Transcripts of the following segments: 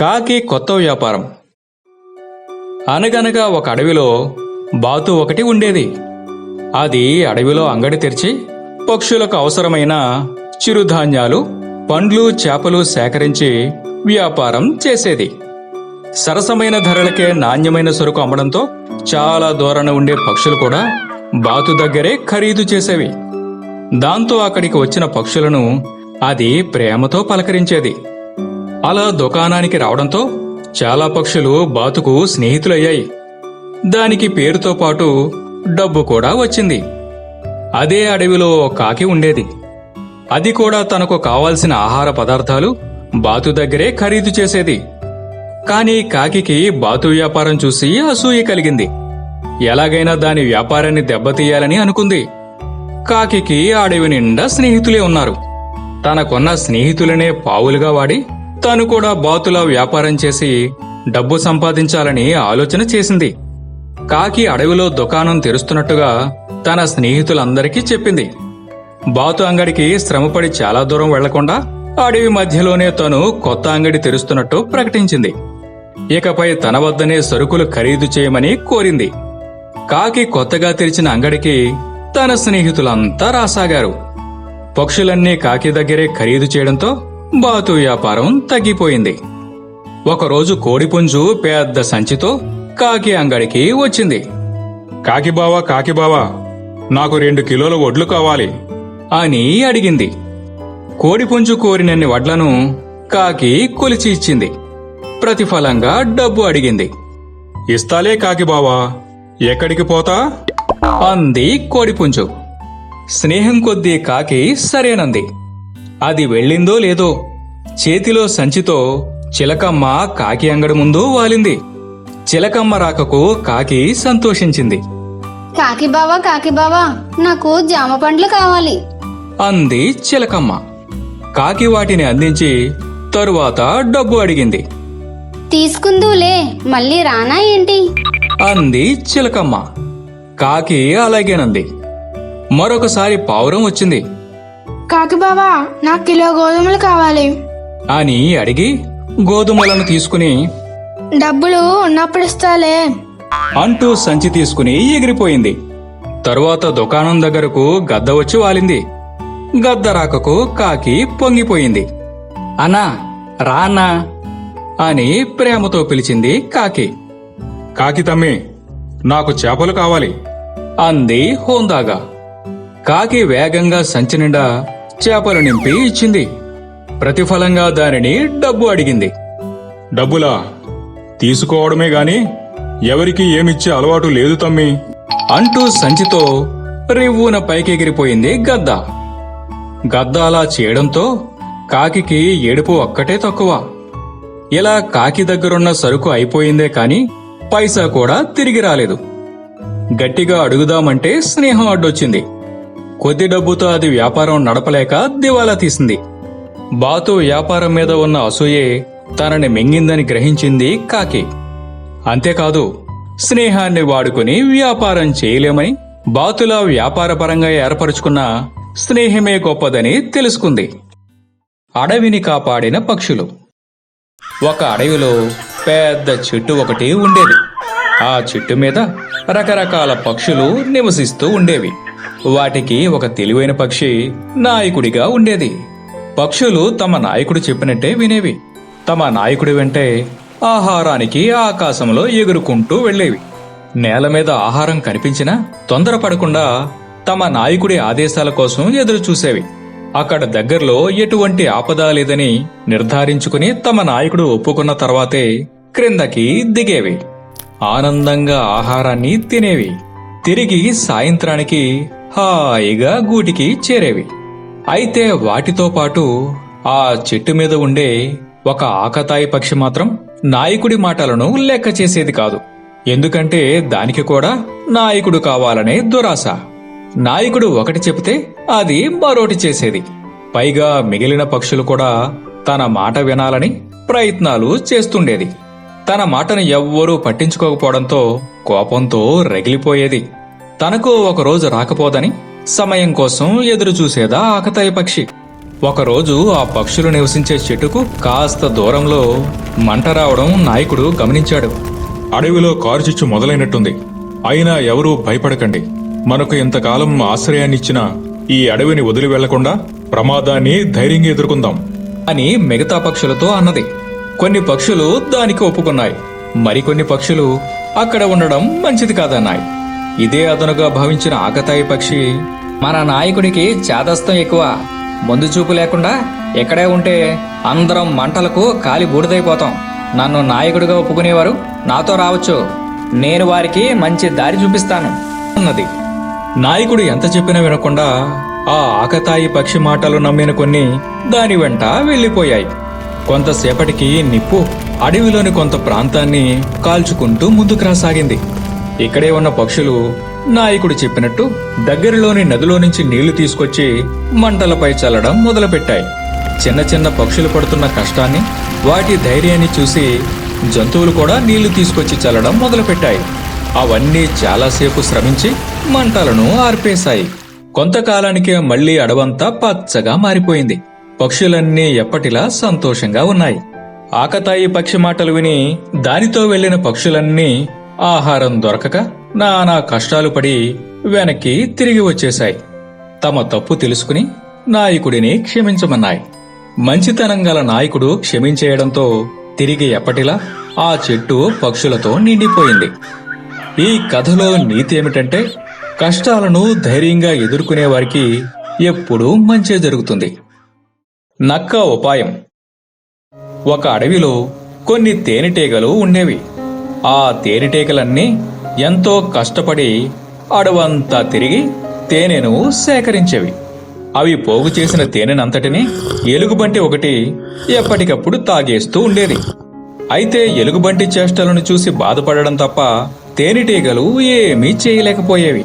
కాకి కొత్త వ్యాపారం. అనగనగా ఒక అడవిలో బాతు ఒకటి ఉండేది. అది అడవిలో అంగడి తెరిచి పక్షులకు అవసరమైన చిరుధాన్యాలు పండ్లు చేపలు సేకరించి వ్యాపారం చేసేది. సరసమైన ధరలకే నాణ్యమైన సరుకు అమ్మడంతో చాలా దూరాన ఉండే పక్షులు కూడా బాతు దగ్గరే ఖరీదు చేసేవి. దాంతో అక్కడికి వచ్చిన పక్షులను అది ప్రేమతో పలకరించేది. అలా దుకాణానికి రావడంతో చాలా పక్షులు బాతుకు స్నేహితులయ్యాయి. దానికి పేరుతో పాటు డబ్బు కూడా వచ్చింది. అదే అడవిలో కాకి ఉండేది. అది కూడా తనకు కావాల్సిన ఆహార పదార్థాలు బాతు దగ్గరే ఖరీదు చేసేది. కాని కాకికి బాతు వ్యాపారం చూసి అసూయ కలిగింది. ఎలాగైనా దాని వ్యాపారాన్ని దెబ్బతీయాలని అనుకుంది. కాకి అడవి నిండా స్నేహితులే ఉన్నారు. తనకున్న స్నేహితులనే పావులుగా వాడి తాను కూడా బాతులా వ్యాపారం చేసి డబ్బు సంపాదించాలని ఆలోచన చేసింది. కాకి అడవిలో దుకాణం తెరుస్తున్నట్టుగా తన స్నేహితులందరికీ చెప్పింది. బాతు అంగడికి శ్రమపడి చాలా దూరం వెళ్ళకుండా అడవి మధ్యలోనే తను కొత్త అంగడి తెరుస్తున్నట్టు ప్రకటించింది. ఇకపై తన వద్దనే సరుకులు ఖరీదు చేయమని కోరింది. కాకి కొత్తగా తెరిచిన అంగడికి తన స్నేహితులంతా రాసాగారు. పక్షులన్నీ కాకి దగ్గరే ఖరీదు చేయడంతో బాతు వ్యాపారం తగ్గిపోయింది. ఒకరోజు కోడిపుంజు పెద్ద సంచితో కాకి అంగడికి వచ్చింది. కాకి బావా కాకి బావా నాకు రెండు కిలోల వడ్లు కావాలి. అని అడిగింది. కోడిపుంజు కోరినన్ని వడ్లను కాకి కొలిచి ఇచ్చింది. ప్రతిఫలంగా డబ్బు అడిగింది. ఇస్తాలే కాకి బావా ఎక్కడికి పోతా? అంది కోడిపుంజు. స్నేహం కొద్దీ కాకి సరేనంది. అది వెళ్ళిందో లేదో చేతిలో సంచితో చిలకమ్మ కాకి అంగడి ముందు వాలింది. చిలకమ్మ రాకకు కాకి సంతోషించింది. కాకి బావా కాకి బావా నాకు జామ పండ్లు కావాలి. అంది చిలకమ్మ. కాకి వాటిని అందించి తరువాత డబ్బు అడిగింది. తీసుకుందులే మళ్ళీ రానా ఏంటి? అంది చిలకమ్మ. కాకి అలాగేనంది. మరొకసారి పావురం వచ్చింది. కాకి బావా నాకు కిలో గోధుమలు కావాలి. అని అడిగి గోధుమలను తీసుకుని డబ్బులు ఉన్నప్పుడు ఇస్తాలే. అంటూ సంచి తీసుకుని ఎగిరిపోయింది. తరువాత దుకాణం దగ్గరకు గద్ద వచ్చి వాలింది. గద్ద రాకకు కాకి పొంగిపోయింది. అన్నా రా అన్నా అని ప్రేమతో పిలిచింది కాకి. కాకి తమ్మి నాకు చేపలు కావాలి అంది హోందాగా. కాకి వేగంగా సంచి నిండా చేపలు నింపి ఇచ్చింది. ప్రతిఫలంగా దానిని డబ్బు అడిగింది. డబ్బులా తీసుకోవడమే గాని ఎవరికి ఏమిచ్చే అలవాటు లేదు తమ్మి. అంటూ సంచితో రివ్వున పైకెగిరిపోయింది గద్ద. గద్ద అలా చేయడంతో కాకికి ఏడుపు ఒక్కటే తక్కువ. ఇలా కాకి దగ్గరున్న సరుకు అయిపోయిందే కాని పైసా కూడా తిరిగి రాలేదు. గట్టిగా అడుగుదామంటే స్నేహం అడ్డొచ్చింది. కొద్ది డబ్బుతో అది వ్యాపారం నడపలేక దివాలా తీసింది. బాతు వ్యాపారం మీద ఉన్న అసూయే తనని మింగిందని గ్రహించింది కాకి. అంతేకాదు స్నేహాన్ని వాడుకుని వ్యాపారం చేయలేమని బాతులా వ్యాపారపరంగా ఏర్పరచుకున్న స్నేహమే గొప్పదని తెలుసుకుంది. అడవిని కాపాడిన పక్షులు. ఒక అడవిలో పెద్ద చెట్టు ఒకటి ఉండేది. ఆ చెట్టు మీద రకరకాల పక్షులు నివసిస్తూ ఉండేవి. వాటికి ఒక తెలివైన పక్షి నాయకుడిగా ఉండేది. పక్షులు తమ నాయకుడు చెప్పినట్టే వినేవి. తమ నాయకుడి వెంటే ఆహారానికి ఆకాశంలో ఎగురుకుంటూ వెళ్ళేవి. నేల మీద ఆహారం కనిపించినా తొందరపడకుండా తమ నాయకుడి ఆదేశాల కోసం ఎదురు చూసేవి అక్కడ దగ్గరలో ఎటువంటి ఆపద లేదని నిర్ధారించుకుని తమ నాయకుడు ఒప్పుకున్న తర్వాతే క్రిందకి దిగేవి. ఆనందంగా ఆహారాన్ని తినేవి. తిరిగి సాయంత్రానికి హాయిగా గూటికి చేరేవి. అయితే వాటితో పాటు ఆ చెట్టు మీద ఉండే ఒక ఆకతాయి పక్షి మాత్రం నాయకుడి మాటలను లెక్క చేసేది కాదు. ఎందుకంటే దానికి కూడా నాయకుడు కావాలనే దురాశ. నాయకుడు ఒకటి చెబితే అది మరోటి చేసేది. పైగా మిగిలిన పక్షులు కూడా తన మాట వినాలని ప్రయత్నాలు చేస్తుండేది. తన మాటను ఎవ్వరూ పట్టించుకోకపోవడంతో కోపంతో రగిలిపోయేది. తనకు ఒకరోజు రాకపోదని సమయం కోసం ఎదురు చూసేదా ఆకతాయి పక్షి. ఒకరోజు ఆ పక్షులు నివసించే చెట్టుకు కాస్త దూరంలో మంట రావడం నాయకుడు గమనించాడు. అడవిలో కారుచిచ్చు మొదలైనట్టుంది. అయినా ఎవరూ భయపడకండి. మనకు ఇంతకాలం ఆశ్రయాన్నిచ్చిన ఈ అడవిని వదిలి వెళ్ళకుండా ప్రమాదాన్ని ధైర్యంగా ఎదుర్కొందాం. అని మిగతా పక్షులతో అన్నది. కొన్ని పక్షులు దానికి ఒప్పుకున్నాయి. మరికొన్ని పక్షులు అక్కడ ఉండడం మంచిది కాదన్నాయి ఇదే అదనుగా భావించిన ఆకతాయి పక్షి మన నాయకుడికి చాదస్తం ఎక్కువ. ముందు చూపు లేకుండా ఎక్కడే ఉంటే అందరం మంటలకు కాలి బూడిదైపోతాం. నన్ను నాయకుడిగా ఒప్పుకునేవారు నాతో రావచ్చు. నేను వారికి మంచి దారి చూపిస్తాను అన్నది. నాయకుడు ఎంత చెప్పినా వినకుండా ఆ ఆకతాయి పక్షి మాటలు నమ్మిన కొన్ని దాని వెంట వెళ్ళిపోయాయి. కొంతసేపటికి నిప్పు అడవిలోని కొంత ప్రాంతాన్ని కాల్చుకుంటూ ముందుకు రాసాగింది. ఇక్కడే ఉన్న పక్షులు నాయకుడు చెప్పినట్టు దగ్గరలోని నదిలో నుంచి నీళ్ళు తీసుకొచ్చి మంటలపై చల్లడం మొదలుపెట్టాయి. చిన్న చిన్న పక్షులు పడుతున్న కష్టాన్ని వాటి ధైర్యాన్ని చూసి జంతువులు కూడా నీళ్ళు తీసుకొచ్చి చల్లడం మొదలుపెట్టాయి. అవన్నీ చాలాసేపు శ్రమించి మంటలను ఆర్పేశాయి. కొంతకాలానికే మళ్ళీ అడవంతా పచ్చగా మారిపోయింది. పక్షులన్నీ ఎప్పటిలా సంతోషంగా ఉన్నాయి. ఆకతాయి పక్షి మాటలు విని దానితో వెళ్ళిన పక్షులన్నీ ఆహారం దొరకక నానా కష్టాలు పడి వెనక్కి తిరిగి వచ్చేశాయి. తమ తప్పు తెలుసుకుని నాయకుడిని క్షమించమన్నాయి. మంచితనం గల నాయకుడు క్షమించేయడంతో తిరిగి ఎప్పటిలా ఆ చెట్టు పక్షులతో నిండిపోయింది. ఈ కథలో నీతి ఏమిటంటే కష్టాలను ధైర్యంగా ఎదుర్కొనే వారికి ఎప్పుడూ మంచే జరుగుతుంది. నక్క ఉపాయం. ఒక అడవిలో కొన్ని తేనెటీగలు ఉండేవి. ఆ తేనెటీగలన్నీ ఎంతో కష్టపడి అడవంతా తిరిగి తేనెను సేకరించేవి. అవి పోగు చేసిన తేనెనంతటిని ఎలుగుబంటి ఒకటి ఎప్పటికప్పుడు తాగేస్తూ ఉండేది. అయితే ఎలుగుబంటి చేష్టలను చూసి బాధపడడం తప్ప తేనెటీగలు ఏమీ చేయలేకపోయేవి.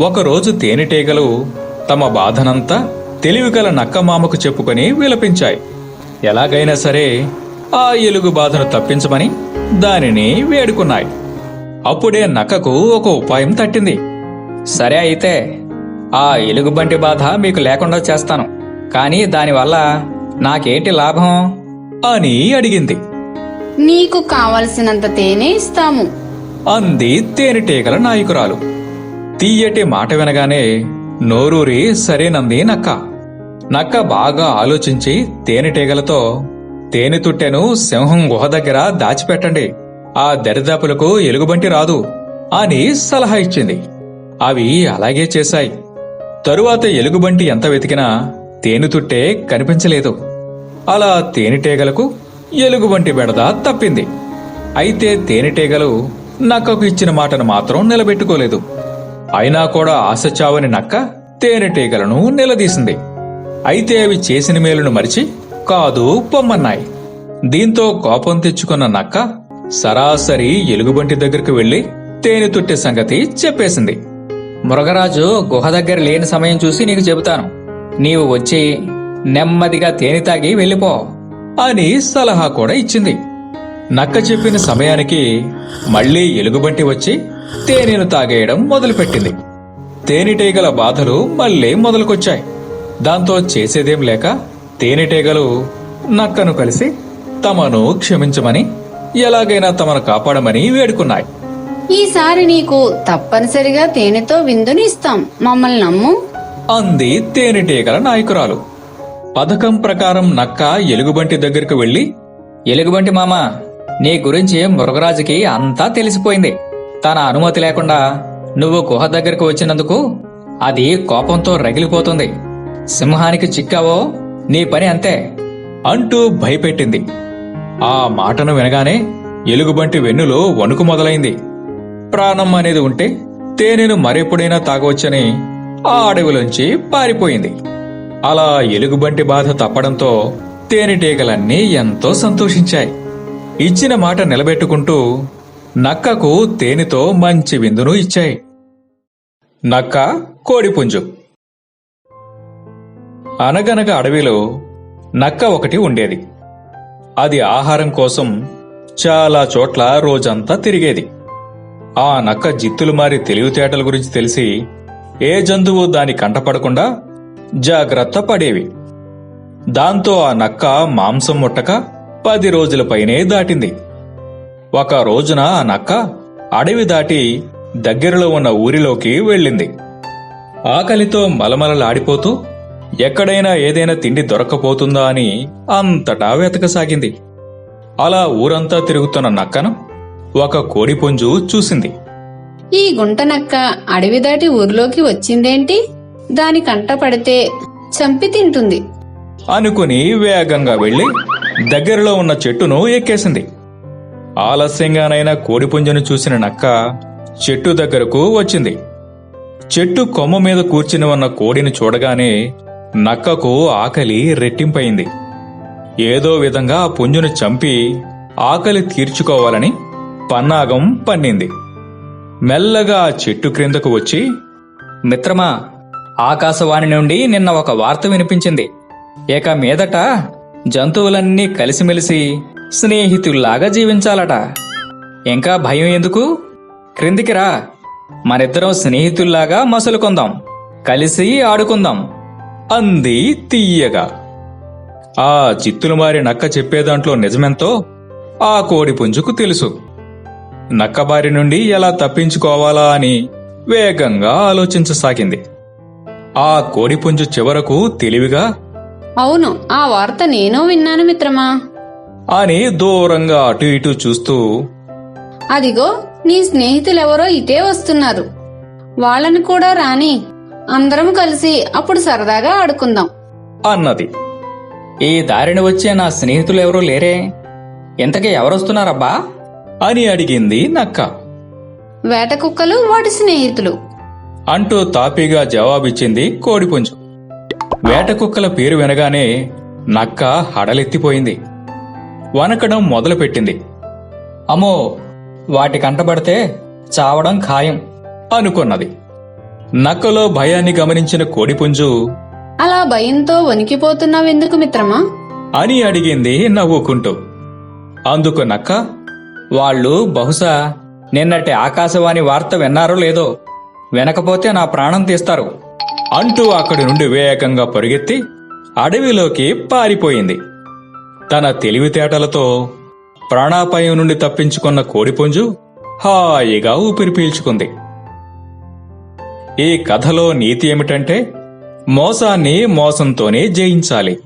ఒకరోజు తేనెటీగలు తమ బాధనంతా తెలివిగల నక్కమామకు చెప్పుకొని విలపించాయి. ఎలాగైనా సరే ఆ ఎలుగు బాధను తప్పించమని దానిని వేడుకున్నాయి. అప్పుడే నక్కకు ఒక ఉపాయం తట్టింది. సరే అయితే ఆ ఎలుగుబంటి బాధ మీకు లేకుండా చేస్తాను. కానీ దానివల్ల నాకేంటి లాభం? అని అడిగింది. నీకు కావలసినంత తేనె ఇస్తాము. అంది తేనెటీగల నాయకురాలు. తీయటి మాట వినగానే నోరూరి సరేనంది నక్క. నక్క బాగా ఆలోచించి తేనెటీగలతో తేనె తుట్టెను సింహం గుహ దగ్గర దాచిపెట్టండి. ఆ దరిదాపులకు ఎలుగుబంటి రాదు అని సలహా ఇచ్చింది. అవి అలాగే చేశాయి. తరువాత ఎలుగుబంటి ఎంత వెతికినా తేనెతుట్టే కనిపించలేదు. అలా తేనెటీగలకు ఎలుగుబంటి బెడద తప్పింది. అయితే తేనెటీగలు నక్కకు ఇచ్చిన మాటను మాత్రం నిలబెట్టుకోలేదు. అయినా కూడా ఆశ చావని నక్క తేనెటీగలను నిలదీసింది. అయితే అవి చేసిన మేలును మరిచి కాదు పొమ్మన్నాయి. దీంతో కోపం తెచ్చుకున్న నక్క సరాసరి ఎలుగుబంటి దగ్గరికి వెళ్ళి తేనె తుట్టే సంగతి చెప్పేసింది. మృగరాజు గుహ దగ్గర లేని సమయం చూసి నీకు చెబుతాను. నీవు వచ్చి నెమ్మదిగా తేనె తాగి వెళ్ళిపో అని సలహా కూడా ఇచ్చింది. నక్క చెప్పిన సమయానికి మళ్ళీ ఎలుగుబంటి వచ్చి తేనెను తాగేయడం మొదలుపెట్టింది. తేనెటీగల బాధలు మళ్ళీ మొదలుకొచ్చాయి. దాంతో చేసేదేం లేక తేనెటీగలు నక్కను కలిసి తమను క్షమించమని ఎలాగైనా తమను కాపాడమని వేడుకున్నాయి. ఈసారి నీకు తప్పనిసరిగా తేనెతో విందుని ఇస్తాం మమ్మల్ని నమ్ము. అంది తేనెటీగల నాయకురాలు. పథకం ప్రకారం నక్క ఎలుగుబంటి దగ్గరకు వెళ్ళి ఎలుగుబంటి మామ నీ గురించి మృగరాజుకి అంతా తెలిసిపోయింది. తన అనుమతి లేకుండా నువ్వు గుహ దగ్గరకు వచ్చినందుకు అది కోపంతో రగిలిపోతుంది. సింహానికి చిక్కావో నీ పని అంతే అంటూ భయపెట్టింది. ఆ మాటను వినగానే ఎలుగుబంటి వెన్నులో వణుకు మొదలైంది. ప్రాణం అనేది ఉంటే తేనెను మరెప్పుడైనా తాగవచ్చని ఆ అడవిలోంచి పారిపోయింది. అలా ఎలుగుబంటి బాధ తప్పడంతో తేనెటీగలన్నీ ఎంతో సంతోషించాయి. ఇచ్చిన మాట నిలబెట్టుకుంటూ నక్కకు తేనెతో మంచి విందును ఇచ్చాయి. నక్క కోడిపుంజు అనగనగా అడవిలో నక్క ఒకటి ఉండేది. అది ఆహారం కోసం చాలా చోట్ల రోజంతా తిరిగేది. ఆ నక్క జిత్తులు మారి తెలివితేటల గురించి తెలిసి ఏ జంతువు దాని కంటపడకుండా జాగ్రత్త పడేవి. దాంతో ఆ నక్క మాంసం ముట్టక పది రోజుల పైనే దాటింది. ఒక రోజున ఆ నక్క అడవి దాటి దగ్గరలో ఉన్న ఊరిలోకి వెళ్ళింది. ఆకలితో మలమలలాడిపోతూ ఎక్కడైనా ఏదైనా తిండి దొరక్కపోతుందా అని అంతటా వెతకసాగింది. అలా ఊరంతా తిరుగుతున్న నక్కను ఒక కోడిపుంజు చూసింది. ఈ గుంట నక్క అడవి దాటి ఊర్లోకి వచ్చిందేంటి? దాని కంట పడితే చంపి తింటుంది. అనుకుని వేగంగా వెళ్ళి దగ్గరలో ఉన్న చెట్టును ఎక్కేసింది. ఆలస్యంగానైనా కోడిపుంజను చూసిన నక్క చెట్టు దగ్గరకు వచ్చింది. చెట్టు కొమ్మ మీద కూర్చుని ఉన్న కోడిని చూడగానే నక్కకు ఆకలి రెట్టింపయింది ఏదో విధంగా పుంజును చంపి ఆకలి తీర్చుకోవాలని పన్నాగం పన్నింది. మెల్లగా చెట్టు క్రిందకు వచ్చి మిత్రమా ఆకాశవాణి నుండి నిన్న ఒక వార్త వినిపించింది. ఇక మీదట జంతువులన్నీ కలిసిమెలిసి స్నేహితుల్లాగా జీవించాలట. ఇంకా భయం ఎందుకు? క్రిందికి రా. మనిద్దరం స్నేహితుల్లాగా మసలుకుందాం. కలిసి ఆడుకుందాం. అంది తీయగా ఆ చిత్తులు మారి నక్క చెప్పేదాంట్లో నిజమెంతో ఆ కోడి పుంజుకు తెలుసు. నక్కబారి నుండి ఎలా తప్పించుకోవాలా అని వేగంగా ఆలోచించసాగింది. ఆ కోడిపుంజు చివరకు తెలివిగా అవును ఆ వార్త నేను విన్నాను మిత్రమా? అని దూరంగా అటు ఇటు చూస్తూ అదిగో నీ స్నేహితులెవరో ఇటే వస్తున్నారు. వాళ్ళని కూడా రాని అందరం కలిసి అప్పుడు సరదాగా ఆడుకుందాం. అన్నది. ఈ దారిని వచ్చే నా స్నేహితులెవరూ లేరే? ఇంతకీ ఎవరొస్తున్నారబ్బా? అని అడిగింది నక్క. వేట కుక్కలు వాటి స్నేహితులు. అంటూ తాపీగా జవాబిచ్చింది కోడిపుంజు. వేట కుక్కల పేరు వినగానే నక్క హడలెత్తిపోయింది. వనకడం మొదలుపెట్టింది. అమ్మో వాటి కంటపడితే చావడం ఖాయం అనుకున్నది. నక్కలో భయాన్ని గమనించిన కోడిపుంజు అలా భయంతో వణికిపోతున్నావెందుకు మిత్రమా? అని అడిగింది నవ్వుకుంటూ. అందుకు నక్క వాళ్ళు బహుశా నిన్నటి ఆకాశవాణి వార్త విన్నారో లేదో వినకపోతే నా ప్రాణం తీస్తారు అంటూ అక్కడి నుండి వేగంగా పరుగెత్తి అడవిలోకి పారిపోయింది. తన తెలివితేటలతో ప్రాణాపాయం నుండి తప్పించుకున్న కోడిపుంజు హాయిగా ఊపిరి పీల్చుకుంది. ఈ కథలో నీతి ఏమిటంటే మోసాన్ని మోసంతోనే జయించాలి.